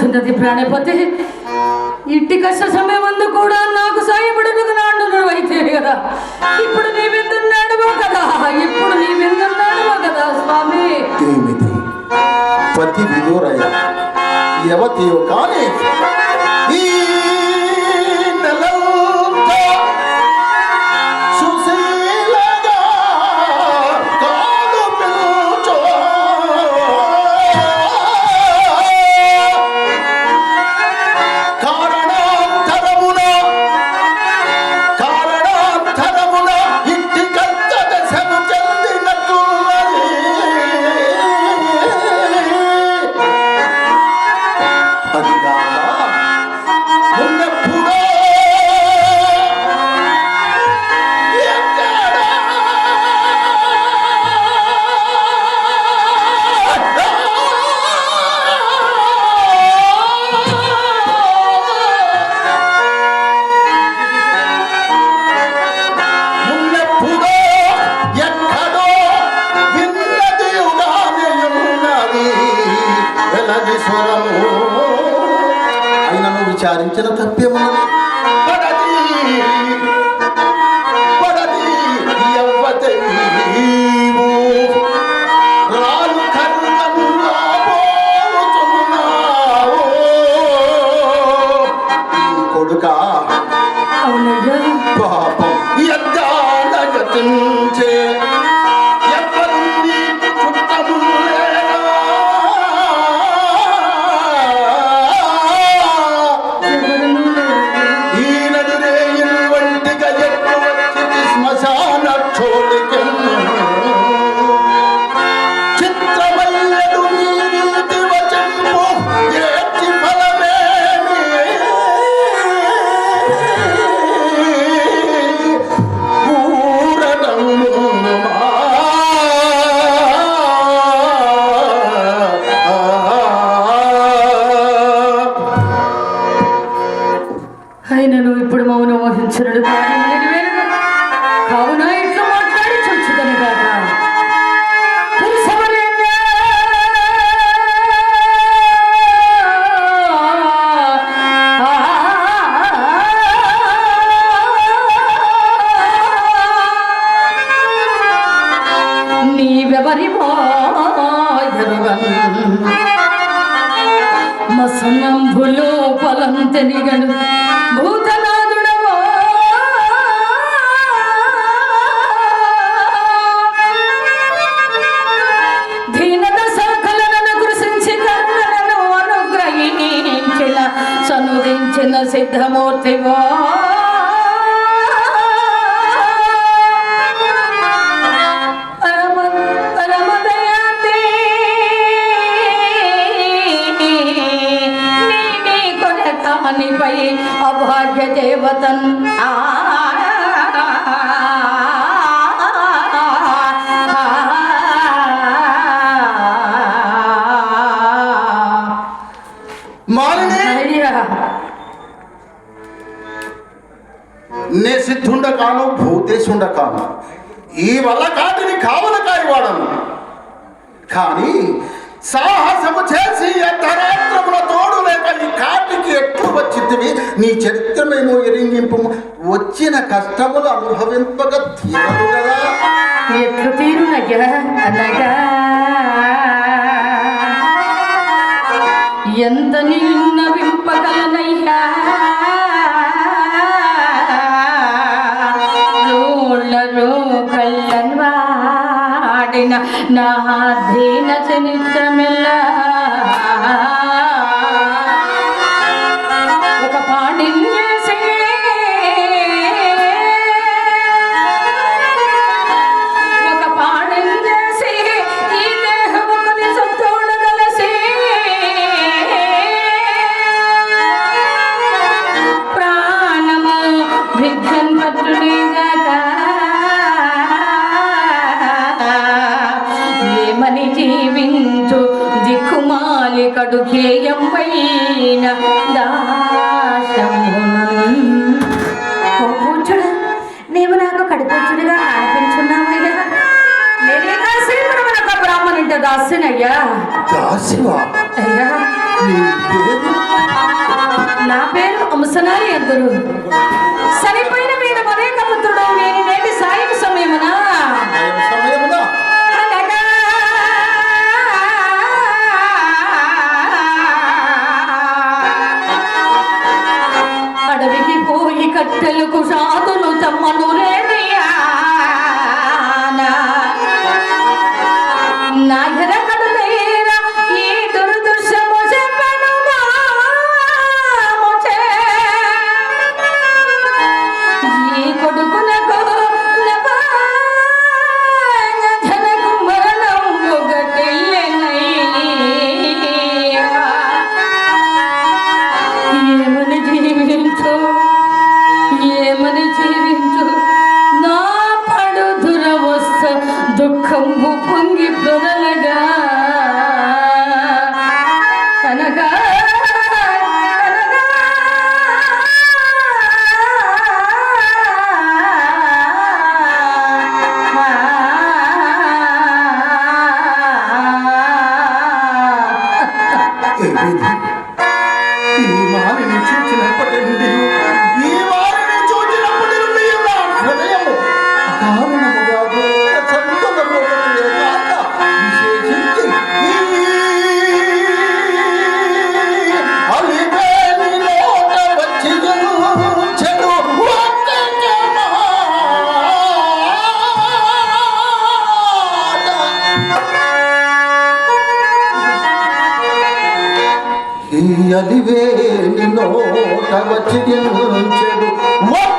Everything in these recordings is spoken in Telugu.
అపరాపం ప్రాణపతి. ఇట్టి కష్ట సమయం అందు కూడా నాకు సాయపడుటకు నాడు అయితే కదా. ఇప్పుడు నీ విందున్నాడువో కదా? ఇప్పుడు నీ విందున్నాడువో కదా స్వామి? ఏమిటి పతి విదూరయ యవతియో కానీ మసనంభులో ఫలం తెలిగను నే సిద్ధుండ కాను భూతేశుండ కాను ఈ వల్ల కాటిని కావలకాయ వాడను కానీ సాహసము చేసి తోడు లేక ఈ కాటికి ఎట్లు వచ్చిందివి నీ చరిత్రమేమో ఎరింగింపు. వచ్చిన కష్టములు అనుభవింపక తీరదు కదా. ఎట్లు అనగా ఎంత నిన్న వింపగలనయ్యా? రోళ్ళలో వాడిన నా దీన చరిత్రమెల్లా దుఃఖంబు పొంగి పొరలగా ఈ అలివేలి నోట వచ్చి చెడు ఒక్క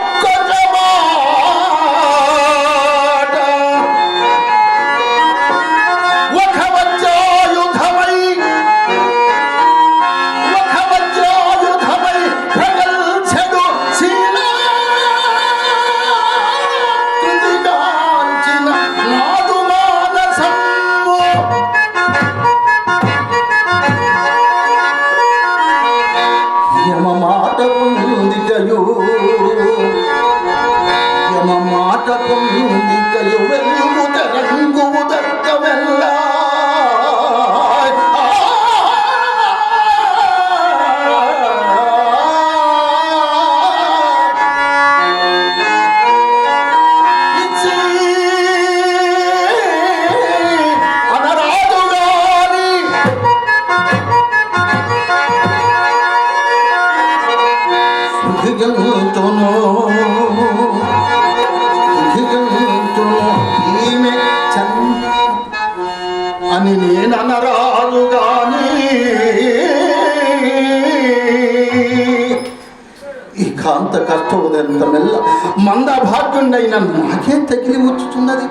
మంద భాగ్యుండైన నాకే తగిలి వచ్చుతున్నది.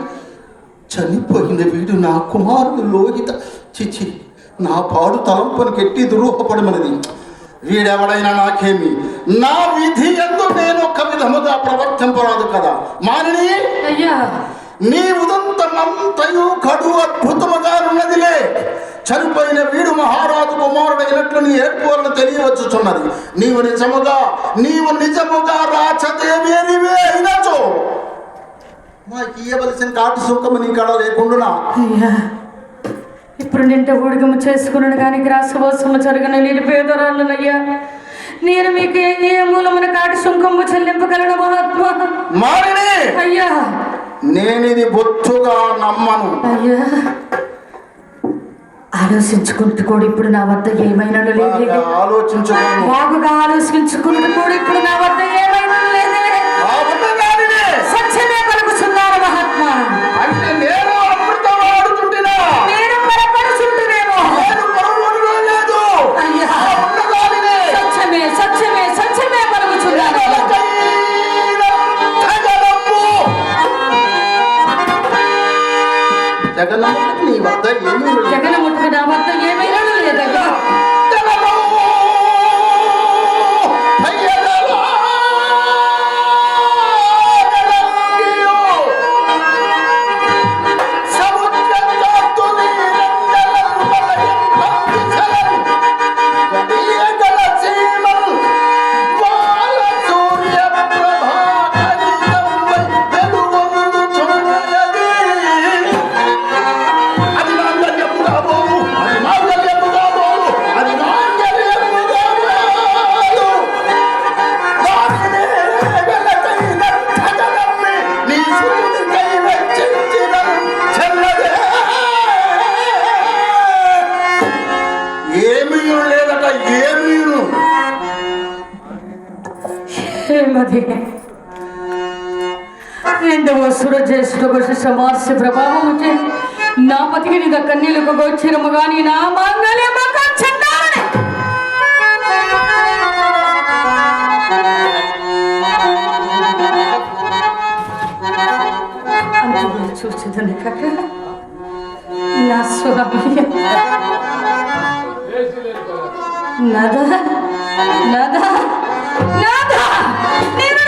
చనిపోయిన వీడు నా కుమారుడు లోహిత. చిచి నా పాడు తలంపునికి ఎట్టి దురూహపడమన్నది వీడెవడైనా నాకేమి? నా విధి ఎందు నేను ఒక విధముగా ప్రవర్తింపరాదు కదా. మానిని అయ్యా! నీ ఉదంతమంతయు కడు అద్భుతముగా ఉన్నదిలే. చనిపోయిన వీడు మహారాజు కుమారుడైనట్లు నీ ఏర్పులను తెలియవచ్చుచున్నది. నీవు నిజముగా నీవు నిజముగా రాచదేవేనివే అయినచో. మాకు ఇయ్యవలసిన కాటు సుఖము నీ కడ లేకుండా అయ్యా ఇప్పుడు నింట ఊడిగము చేసుకున్నాను కానీ గ్రాసవాసము జరగన నిరుపేదరాళ్ళనయ్యా నేను మీకు ఏ- ఏ మూలమున కాటి సుంకము చెల్లింపగలను మహాత్మా? మారిని! అయ్యా. నేనిది బొత్తుగా నమ్మను. అయ్యా. ఆలోచించుకుంటూ కూడా ఇప్పుడు నా వద్ద ఏమైనా లేదు. బాగుగా ఆలోచించుకుంటూ కూడా ఇప్పుడు నా వద్ద ఏమైనా లేదే. సమాస్య ప్రభావము చే నా పతికి నీ కన్నీలకు గోచరము కానీ నా మాంగళ్యమ చండాలని అంతలో కాక నా స్వామి. నదా నదా నదా నేను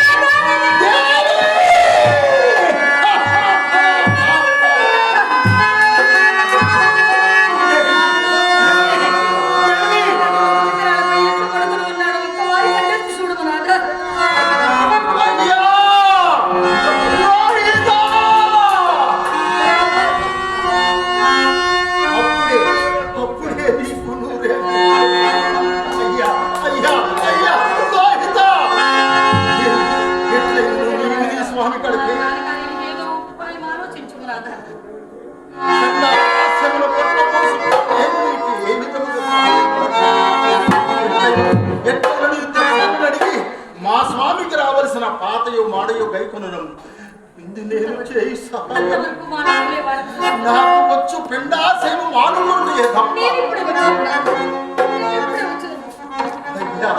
రావలసిన పాతయో మాడయో గైకొనడం. ఇందు నేను చేయి సహాయం నాకు వచ్చు అయ్యా.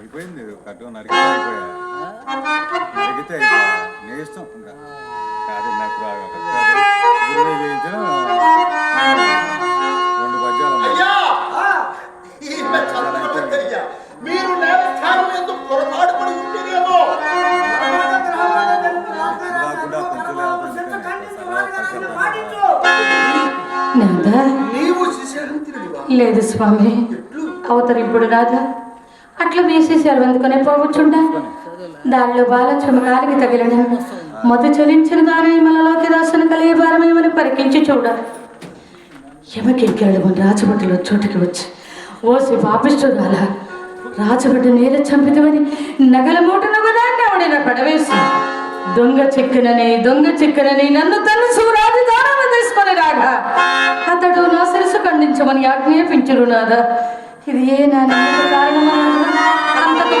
అయిపోయింది. కట్టుకుని నరికితే అయిపోయా నరికితే అయిపోయా నీ ఇష్టం. ఇంకా కాదు నాకు రెండు పద్యాలు మీరు నేరస్థానం ఎందుకు పొరపాటు పడి ఉంటేనేమో లేదు స్వామి. ఎట్లు? అవతరు ఇప్పుడు రాదా అట్లా వేసేసారు అందుకనే పోగొచ్చుండ దానిలో బాల చుమకాలికి తగిలిన మత చలించిన దాని మనలోకి దాసన కలిగే భారమేమని పరికించి చూడ. ఎమకెక్కాడు మన రాజభటులు చోటుకి వచ్చి ఓసి పాపిష్టురాల రాజభటు నేల చంపితమని నగల మూట నగదాన్ని ఆవిడ పడవేసి దొంగ చిక్కనని దొంగ చిక్కనని నన్ను తను సూరాజు దారాన్ని తీసుకొని రాగా అతడు నా శిరసు ఖండించమని ఆజ్ఞాపించరు నాదా ఇది ఏ నా నిందకు కారణమన్నా అంతకు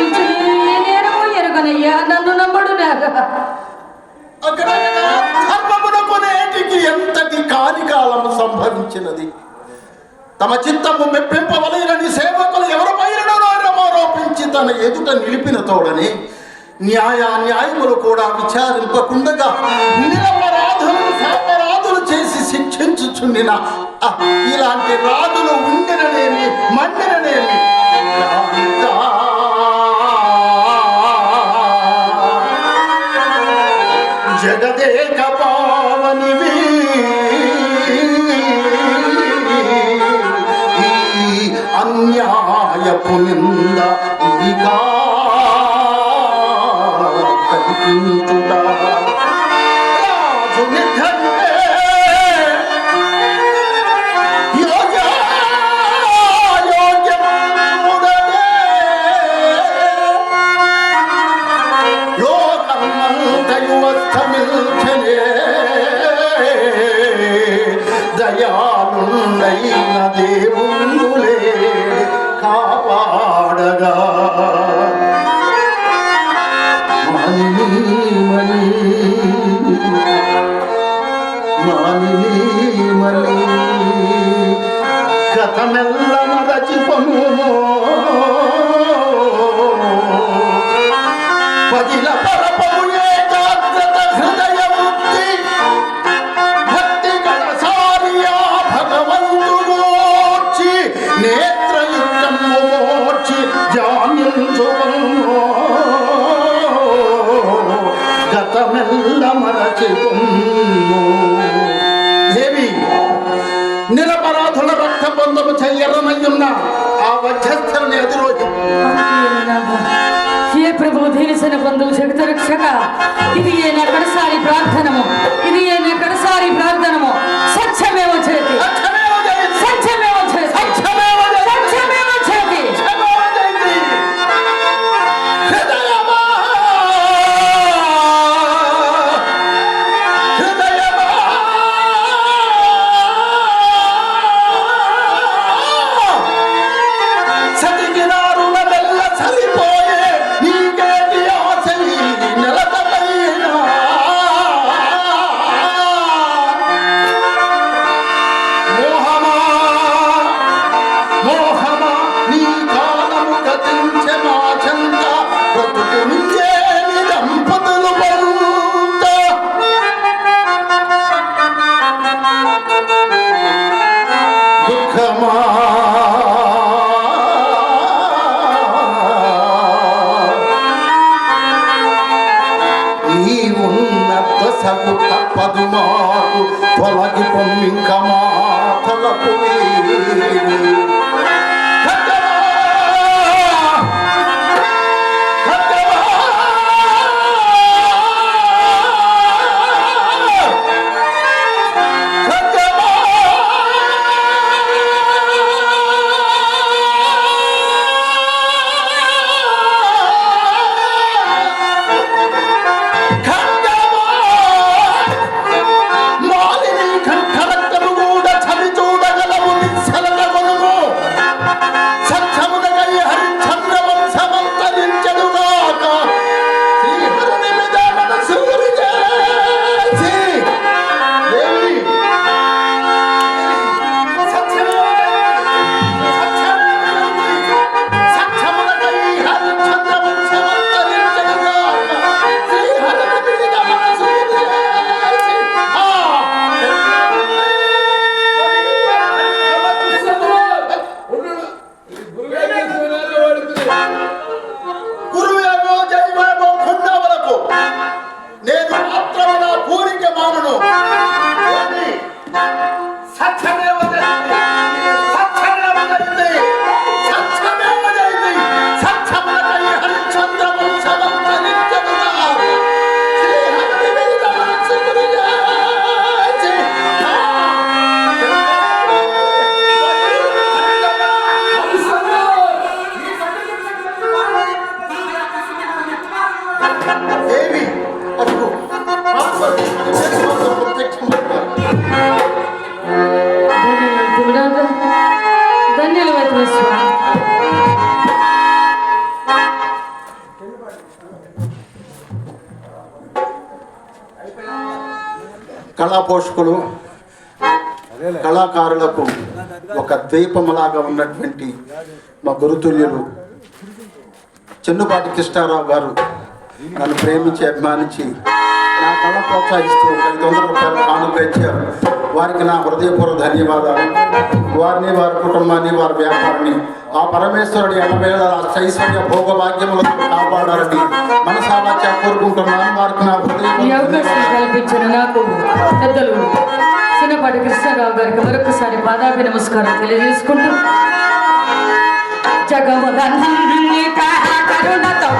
నేరము ఎరుగనయ్యా? నన్ను నమ్మడు నాగా. ఎంతటి కాలికాలము సంభవించినది? తమ చిత్తము మెప్పింపవలైనని సేవకులు ఎవరు ఆరోపించి తన ఎదుట నిలిపిన తోడని న్యాయ న్యాయములు కూడా విచారింపకుండగా నిరపరాధులు కూర్చుండిన ఇలాంటి రాదులు ఉండిననేమి మండిననేమి జగదేక పావనివి. అన్యాయపు నింద ఇక కనిపించుట చేసిన బంధువు జగతరక్షక ఇది ఏ నెక్కడసారి ప్రార్థనము? ఇది ఏ నెక్కడసారి ప్రార్థనము? సత్య దేవి కళా పోషకులు కళాకారులకు ఒక దీపంలాగా ఉన్నటువంటి మా గురుతుల్యులు చెన్నుపాటి కృష్ణారావు గారు నన్ను ప్రేమించి అభిమానించి నా కళ ప్రోత్సహిస్తూ ఐదు వందల రూపాయలు పెంచారు వారికి నా హృదయపూర్వ ధన్యవాదాలు. వారిని వారి కుటుంబాన్ని వారి వ్యాపారాన్ని ఆ పరమేశ్వరుడి ఎనవేళ ఐశ్వర్య భోగభాగ్యములతో కాపాడాలని మనసాలా కోరుకుంటున్నాను. వారికి నా హృదయం చిన్నపాటి కృష్ణరావు గారికి మరొకసారి పాదాభి నమస్కారం తెలియజేసుకుంటూ జగవదన్ కరుణతో